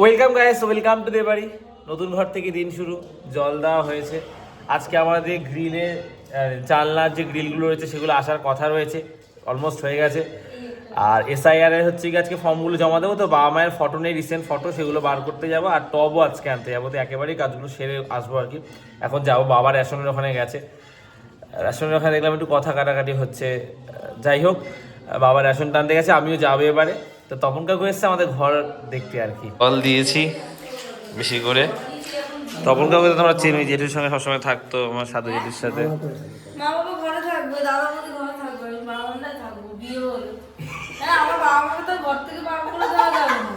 Welcome guys welcome to the বাড়ি নতুন ঘর থেকে দিন শুরু। জল দেওয়া হয়েছে। আজকে আমাদের গ্রিলে জানলার যে গ্রিলগুলো রয়েছে, সেগুলো আসার কথা রয়েছে। অলমোস্ট হয়ে গেছে। আর এসআইআর এর হচ্ছে কি আজকে ফর্মগুলো জমা দেবো। তো বাবা মায়ের ফটো নেই রিসেন্ট ফটো সেগুলো বার করতে যাব। আর টবও আজকে আনতে যাব। তো একেবারেই কাজগুলো সেরে আসব আর কি। এখন যাব। বাবা রেশনের ওখানে গেছে। রেশনের ওখানে দেখলাম একটু কথা কাটাকাটি হচ্ছে। যাই হোক, বাবা রেশন টানতে গেছে। আমিও যাব এবারে। তো তপন কাকু এসছে আমাদের ঘর দেখতে আর কি। জল দিয়েছি বেশি করে। তপন কাকু তো তোমরা চেনো জেঠুর সঙ্গে সবসময় থাকতো আমার সাধু জেঠুর সাথে। মা বাবা ঘরে থাকবে দাদা বৌদি ঘরে থাকবে আমি বাবা থাকব বিয়ে হলে। হ্যাঁ আমার বাবা মাকে তো ঘর থেকে বার করে দেওয়া যাবে না।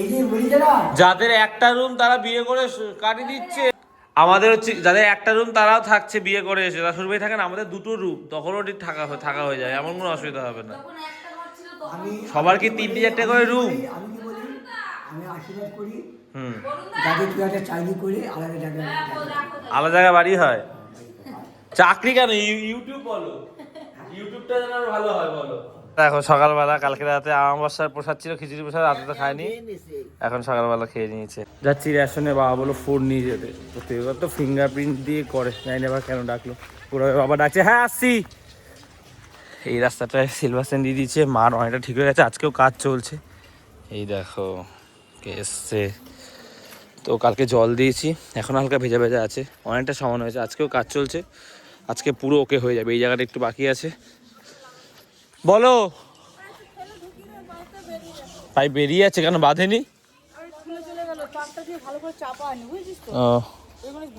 এই যে বলি না। যাদের একটা রুম তারা বিয়ে করে কাটিয়ে দিচ্ছে। আমাদের হচ্ছে যাদের একটা রুম তারাও থাকছে বিয়ে করে এসে। তারা শুরু থাকেন আমাদের দুটো রুম তখনও ঠিক থাকা থাকা হয়ে যায় এমন কোনো অসুবিধা হবে না। সবার কি তিনটে চারটে করে রুম আমি কি বলি? আমি আশীর্বাদ করি। হুম। যাতে তুই একটা চাকরি করে আলাদা জায়গায় আলাদা জায়গায় বাড়ি হয়? চাকরি কেন? ইউটিউব বলো। ইউটিউবটা যেন ভালো হয় বলো। দেখো সকালবেলা কালকে রাতে আমাবস্যার প্রসাদ ছিল খিচুড়ি প্রসাদ রাতে তো খাইনি এখন সকালবেলা খেয়ে নিয়েছে। যাচ্ছি রেশনে বাবা বলো ফোন নিয়ে যেতে। তো তো ফিঙ্গারপ্রিন্ট দিয়ে করে জানি না এবার কেন ডাকলো। পুরো বাবা ডাকছে হ্যাঁ আসছি। এই রাস্তাটায় সিলভার স্ট্যান্ড দিয়ে দিয়েছে মার অনেকটা ঠিক হয়ে গেছে আজকেও কাজ চলছে। এই দেখো কে এসছে? তো কালকে জল দিয়েছি এখন হালকা ভেজা ভেজা আছে অনেকটা সমান হয়েছে আজকেও কাজ চলছে আজকে পুরো ওকে হয়ে যাবে এই জায়গাটা একটু বাকি আছে। বলো! পাইপ বেরিয়ে আছে কেন বাঁধেনি? ভালো করে চাপা আনি বুঝছিস তো? ও।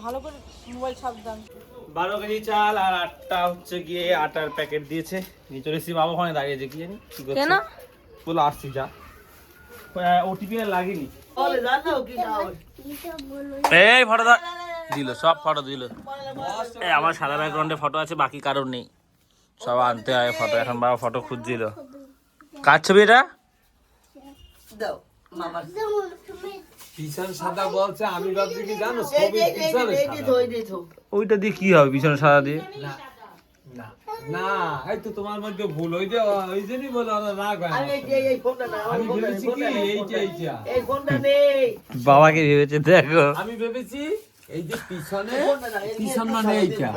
ভালো করে মোবাইল ছাপতাম বারো কেজি চাল আর আটটা হচ্ছে গিয়ে আটার প্যাকেট দিয়েছে। নিয়ে চলে এসেছি বাবা ওখানে দাঁড়িয়েছে কি জানি কি করছে? কেন? বলো আসছি যা। ওটিপি আর লাগেনি? এই ফটো দা দিল সব ফটো দিল। এই আমার সাদা ব্যাকগ্রাউন্ডে ফটো আছে বাকি কারোর নেই। সব আনতে হয় ফটো এখন বাবা ফটো খুঁজছিল। কার ছবি এটা? পিছন সাদা বলছে আমি ভাবছি কি জানো সাদা। ওইটা দিয়ে কি হবে সাদা দিয়ে? না এই তো তোমার মধ্যে ভুল ওই যে ওই জন্যই বলে রাগ হয় আমি ভেবেছি কি এইটা এইটা বাবাকে ভেবেছে দেখো। আমি ভেবেছি এই যে পিছনে পিছন মানে এইটা।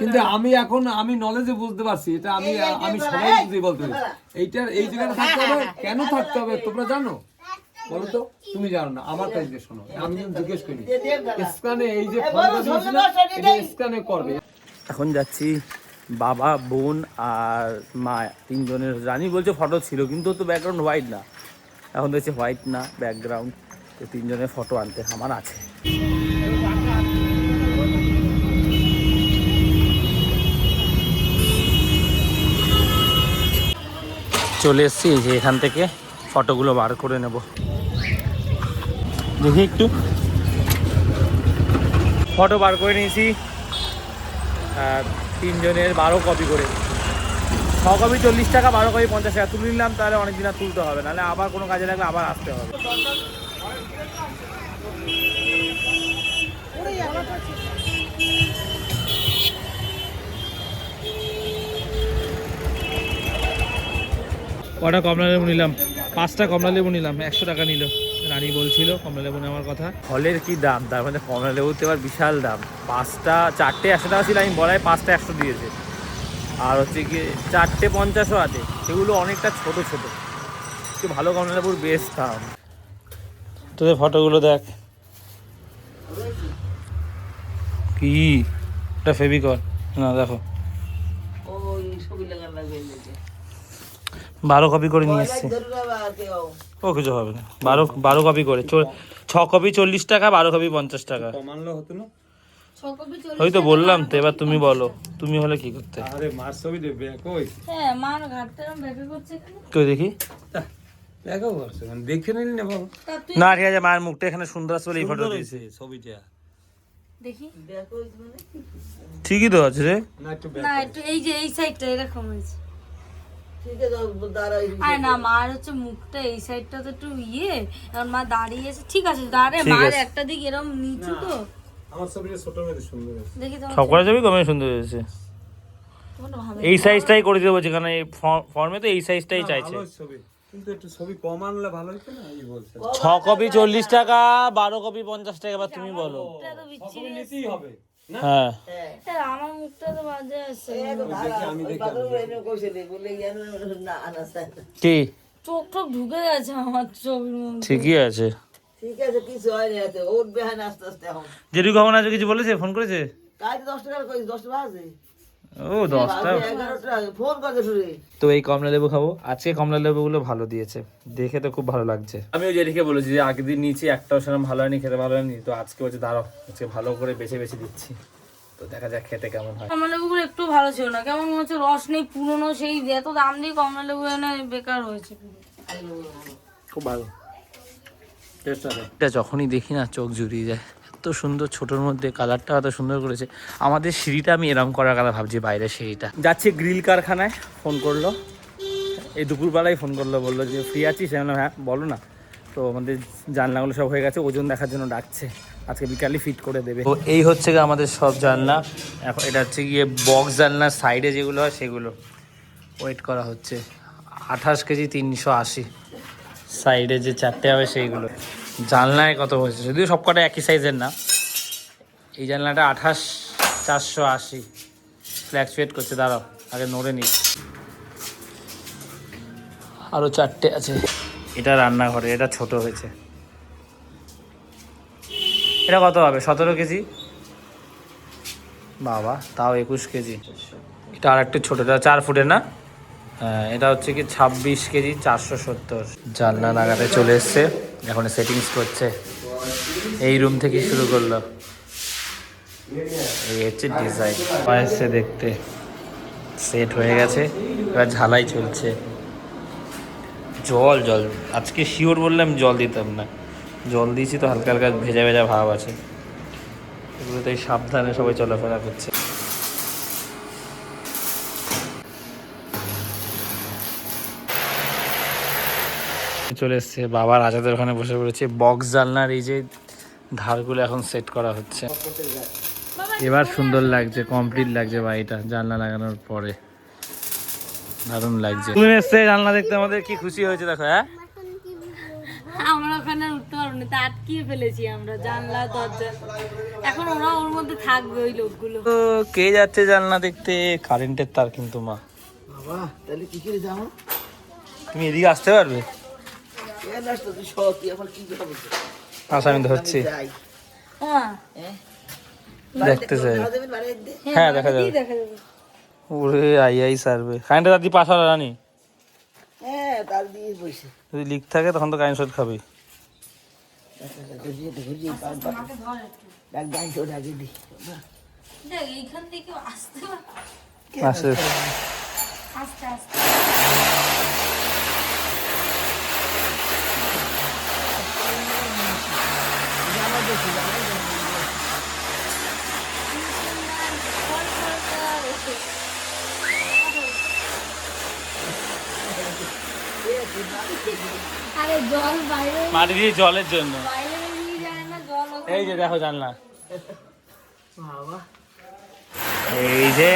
কিন্তু আমি এখন আমি নলেজে বুঝতে পারছি এটা আমি আমি সবাই বুঝে বলতে এইটার এই জায়গাটা থাকতে হবে কেন থাকতে হবে তোমরা জানো? বলো তো তুমি জানো না আমার কাছে শোনো আমি জিজ্ঞেস করি স্ক্যানে এই যে স্ক্যানে করবে। এখন যাচ্ছি বাবা বোন আর মা তিনজনের। রানী বলছে ফটো ছিল কিন্তু ও তো ব্যাকগ্রাউন্ড হোয়াইট না। এখন দেখছি হোয়াইট না ব্যাকগ্রাউন্ড তো তিনজনের ফটো আনতে আমার আছে। চলে এসছি যে এখান থেকে ফটোগুলো বার করে নেব। দেখি একটু। ফটো বার করে নিয়েছি। তিনজনের বারো কপি করে। ছ কপি চল্লিশ টাকা, বারো কপি পঞ্চাশ টাকা। তুলে নিলাম, তাহলে অনেক দিন আর তুলতে হবে নাহলে আবার কোনো কাজে লাগলে আবার আসতে হবে। কটা কমলা লেবু নিলাম? পাঁচটা কমলা লেবু নিলাম একশো টাকা নিল। রানী বলছিল কমলা লেবু নেওয়ার কথা। ফলের কি দাম? তার মধ্যে কমলা লেবুতে এবার বিশাল দাম। পাঁচটা চারটে একশো টাকা ছিল আমি বলাই পাঁচটা একশো দিয়েছে। আর হচ্ছে কি চারটে পঞ্চাশও আছে। সেগুলো অনেকটা ছোট ছোট। একটু ভালো কমলা লেবুর বেশ দাম। তোদের ফটোগুলো দেখ। কি? এটা ফেভিকল। না দেখো। বারো কপি করে নিয়ে এসছে। ও কিছু হবে না। বারো বারো কপি করে। ছ কপি চল্লিশ টাকা বারো কপি পঞ্চাশ টাকা। ওই তো বললাম তো এবার তুমি বলো তুমি হলে কি করতে? আরে মার ছবি দেবে কই হ্যাঁ মার ঘাটটা এরম করছে কেন? দেখি? মানে দেখে নিলি না বাবা? না ঠিক আছে মায়ের মুখটা এখানে সুন্দর আসলে এই ফটো দিয়েছে। ছবিটা। দেখি। ঠিকই তো আছে রে। না একটু এই যে এই সাইডটা এরকম হয়েছে। আরে না মার হচ্ছে মুখটা এই সাইডটা তো একটু ইয়ে এখন মা দাঁড়িয়েছে ঠিক আছে দাঁড়ে মার একটা দিক এরম নিচু তো। আমার ছবিটা ছোট মেয়েদের সুন্দর আছে দেখি তোমার সব করা কমে সুন্দর হয়েছে? এই সাইজটাই করে দেবো যেখানে ফর্মে তো এই সাইজটাই চাইছে। কিন্তু একটু ছবি কম আনলে ভালো হতো না? এই বলছে। ছ কপি চল্লিশ টাকা বারো কপি পঞ্চাশ টাকা এবার তুমি বলো। হবে। হ্যাঁ। আমার মুখটা তো বাজে আছে। কি চোখ টোক ঢুকে গেছে আমার চোখের মধ্যে। ঠিকই আছে। ঠিক আছে কিছু হয়নি হয় না আস্তে আস্তে এখন। কখন আছে কিছু বলেছে? ফোন করেছে? কাজ দশ টাকা কইছে দশ টাকা বাজে। ও দশটা। তো এই কমলা লেবু খাব। আজকে কমলা লেবুগুলো ভালো দিয়েছে। দেখে তো খুব ভালো লাগছে। আমি ওই জেঠিকে বলেছি যে আগের দিন নিয়েছি একটাও সেরকম ভালো হয়নি খেতে ভালো হয়নি। তো আজকে হচ্ছে দাঁড়াও আজকে ভালো করে বেছে বেছে দিচ্ছি। তো দেখা যাক খেতে কেমন হয়। কমলা লেবুগুলো একটু ভালো ছিল না। কেমন মনে হচ্ছে রস নেই পুরনো সেই এত দাম দিয়ে কমলা লেবু এনে বেকার হয়েছে। খুব ভালো। টেস্ট যখনই দেখি না চোখ জুড়িয়ে যায়। এত সুন্দর ছোটোর মধ্যে কালারটা এত সুন্দর করেছে। আমাদের সিঁড়িটা আমি এরম করার কথা ভাবছি বাইরে সিঁড়িটা। যাচ্ছে গ্রিল কারখানায় ফোন করল। এই দুপুরবেলায় ফোন করল বলল যে ফ্রি আছিস? আমি হ্যাঁ বলো না। তো আমাদের জানলাগুলো সব হয়ে গেছে ওজন দেখার জন্য ডাকছে। আজকে বিকালে ফিট করে দেবে। তো এই হচ্ছে গিয়ে আমাদের সব জানলা। এখন এটা হচ্ছে গিয়ে বক্স জানলার সাইডে যেগুলো হয় সেগুলো। ওয়েট করা হচ্ছে। আঠাশ কেজি তিনশো আশি। সাইডে যে চারটে হবে সেইগুলো। জানলায় কত হয়েছে যদিও সব কটা একই সাইজের না। এই জানলাটা আঠাশ চারশো আশি। ফ্ল্যাকচুয়েট করছে, দাঁড়াও, আগে নড়ে নিস আরও চারটে আছে। এটা রান্নাঘরে, এটা ছোট হয়েছে। এটা কত হবে? সতেরো কেজি? বাবা, তাও একুশ কেজি। এটা আর একটু ছোটোটা চার ফুটের না? এটা হচ্ছে কি ছাব্বিশ কেজি চারশো সত্তর। জানলা নাগাতে চলে এসছে। এখন সেটিংস করছে। এই রুম থেকে শুরু করল। এই হচ্ছে ডিজাইন এসছে দেখতে। সেট হয়ে গেছে। এবার ঝালাই চলছে। জল জল। আজকে শিওর বললাম জল দিতাম না। জল দিয়েছি তো হালকা হালকা ভেজা ভেজা ভাব আছে। এগুলোতে সাবধানে সবাই চলাফেরা করছে। চলে এসছে বাবার আজাদের ওখানে বসে পড়েছে। বক্স জানলার এই যে ধারগুলো এখন সেট করা হচ্ছে। এবার সুন্দর লাগছে কমপ্লিট লাগছে বাড়িটা জানলা লাগানোর পরে। দারুণ লাগছে। তুমি এসছে জানলা দেখতে? আমাদের কি খুশি হয়েছে দেখো হ্যাঁ? আমরা ওখানে উঠতে পারব না আটকিয়ে ফেলেছি আমরা জানলা দরজা। এখন ওরা ওর মধ্যে থাকবে ওই লোকগুলো। তো কে যাচ্ছে জানলা দেখতে? কারেন্টের তার কিন্তু মা। বাবা তাহলে কি করে যাব? তুমি এদিকে আসতে পারবে? আচ্ছা আমি ধরছি হ্যাঁ। দেখতে চাই দিয়ে হ্যাঁ দেখা যাবে। ওরে আই আই সারবে। কারেন্টের দাদি পাশা রানি হ্যাঁ তার দিয়ে যদি লিক থাকে তখন তো কারেন্ট শর্ট খাবে। থেকে আসতে আস্তে আস্তে আরে জল বাইরে মাটি দিয়ে জলের জন্য। বাইরে বেরিয়ে যায় না জল ওখানে। এই যে দেখো জানলা। এই যে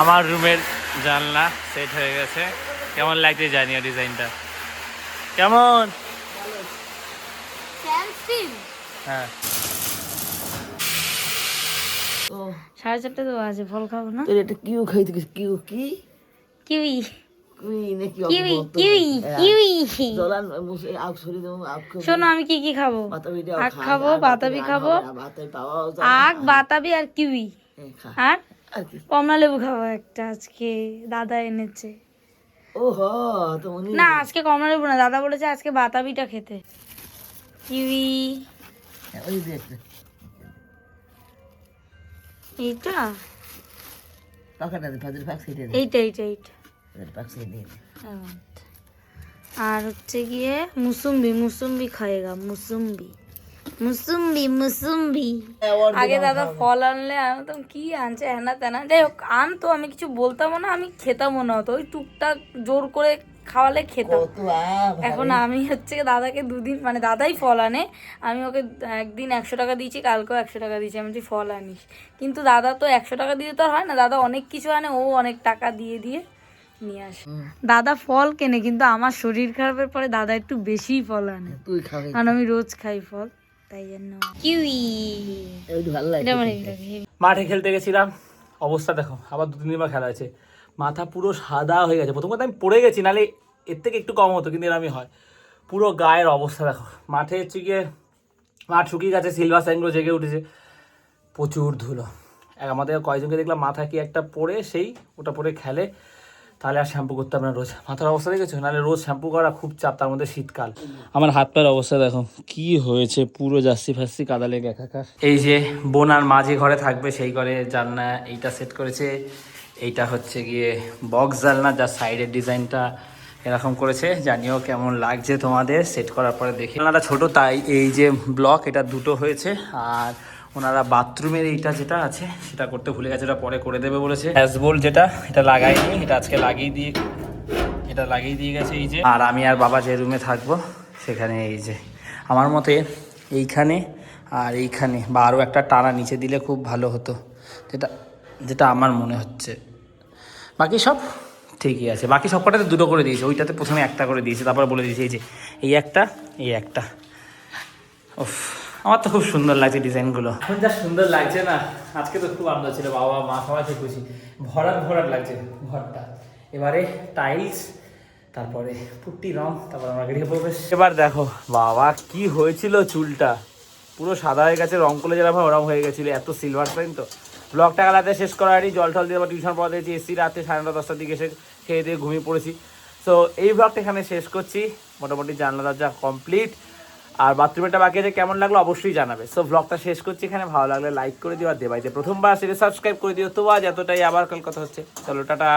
আমার রুমের জানলা সেট হয়ে গেছে। কেমন লাগছে জানিও ডিজাইনটা? কেমন? হ্যাঁ। ও সাড়ে চারটে তো বাজে ফল খাব না? তোর এটা কিউ খাইতে কিউ কি? কিউই। কিউই কিউই কিউই শোনো আমি কি কি খাব? আখ খাব বাতাবি খাব। আখ বাতাবি আর কিউই। আর কমলা লেবু খাব একটা আজকে দাদা এনেছে। ও তো উনি না আজকে কমলা লেবু না দাদা বলেছে আজকে বাতাবিটা খেতে। কিউই। দেখ এইটা? সেটে এইটা এইটা। হ্যাঁ। আর হচ্ছে গিয়ে মুসুম্বি মুসুম্বি খায়েগা মুসুম্বি। মুসুম্বি মুসুম্বি। আগে দাদা ফল আনলে আমি তো কি আনছে হ্যানা তেনা। যাই হোক আনতো আমি কিছু বলতামও না আমি খেতামও না হতো ওই টুকটাক জোর করে খাওয়ালে খেতাম। এখন আমি হচ্ছে দাদাকে দুদিন মানে দাদাই ফল আনে। আমি ওকে একদিন একশো টাকা দিয়েছি কালকেও একশো টাকা দিয়েছি। আমি বলছি ফল আনিস। কিন্তু দাদা তো একশো টাকা দিয়ে তো আর হয় না দাদা অনেক কিছু আনে ও অনেক টাকা দিয়ে দিয়ে নিয়ে আসে। দাদা ফল কেনে কিন্তু আমার শরীর খারাপের পরে দাদা একটু বেশি ফল আনে। তুই খাবি। কারণ আমি রোজ খাই ফল তাই জন্য। কিউই। মাঠে খেলতে গেছিলাম অবস্থা দেখো আবার দু তিন দিনবার খেলা আছে মাথা পুরো সাদা হয়ে গেছে। প্রথম কথা আমি পড়ে গেছি নালে এর থেকে একটু কম হতো কিন্তু এরমই হয়। পুরো গায়ের অবস্থা দেখো। মাঠে হচ্ছে গিয়ে মাঠ শুকিয়ে গেছে সিলভার সাইনগুলো জেগে উঠেছে। প্রচুর ধুলো। আমাদের কয়েকজনকে দেখলাম মাথা কি একটা পরে সেই ওটা পরে খেলে। তাহলে আর শ্যাম্পু করতে হবে না। রোজ মাথার অবস্থা দেখেছ? নাহলে রোজ শ্যাম্পু করা খুব চাপ তার মধ্যে শীতকাল। আমার হাত পায়ের অবস্থা দেখো কি হয়েছে? পুরো জার্সি ফার্সি কাদা লেগে একাকার। এই যে বোন আর মাঝে ঘরে থাকবে সেই ঘরে জানলা এইটা সেট করেছে। এইটা হচ্ছে গিয়ে বক্স জানলা যার সাইডের ডিজাইনটা এরকম করেছে। জানিও কেমন লাগছে তোমাদের। সেট করার পরে দেখে। জানলাটা ছোট তাই এই যে ব্লক এটা দুটো হয়েছে। আর ওনারা বাথরুমের এইটা যেটা আছে সেটা করতে ভুলে গেছে ওটা পরে করে দেবে বলেছে। হ্যাজবোল যেটা এটা লাগাইনি এটা আজকে লাগিয়ে দিয়ে এটা লাগিয়ে দিয়ে গেছে এই যে। আর আমি আর বাবা যে রুমে থাকব সেখানে এই যে। আমার মতে এইখানে আর এইখানে বা আরও একটা টানা নিচে দিলে খুব ভালো হতো যেটা যেটা আমার মনে হচ্ছে। বাকি সব ঠিকই আছে। বাকি সব কটাতে দুটো করে দিয়েছে ওইটাতে প্রথমে একটা করে দিয়েছে তারপর বলে দিয়েছে এই যে এই একটা এই একটা। উফ। আমার তো খুব সুন্দর লাগছে ডিজাইনগুলো। এখন যা সুন্দর লাগছে না, আজকে তো খুব আনন্দ ছিল, বাবা মা সবাই খুশি। ভরাট ভরাট লাগছে ঘরটা। এবারে টাইলস তারপরে পুট্টি রং, তারপর আমরা গৃহে প্রবেশ। এবার দেখো, বাবা, কি হয়েছিল চুলটা। পুরো সাদা হয়ে গেছে, রং করলে যেরকম ওরম হয়ে গেছিল। এত সিলভার সাইন তো। ব্লগটা রাতে শেষ করা হয়নি, জল টল দিয়ে আবার টিউশন পড়া দিয়েছি এসি রাতে সাড়ে নটা, দশটার দিকে এসে খেয়ে দিয়ে ঘুমিয়ে পড়েছি। তো এই ব্লগটা এখানে শেষ করছি। মোটামুটি জানলা দরজা কমপ্লিট আর বাথরুমেটা বাকি আছে, কেমন লাগল অবশ্যই জানাবে। সো ব্লগটা শেষ করছি এখানে, ভালো লাগলে লাইক করে দিও আর দেবাইতে প্রথমবার সেটা সাবস্ক্রাইব করে দিও। তো আজ এতটাই, আবার কাল কথা হচ্ছে। চলো, টাটা।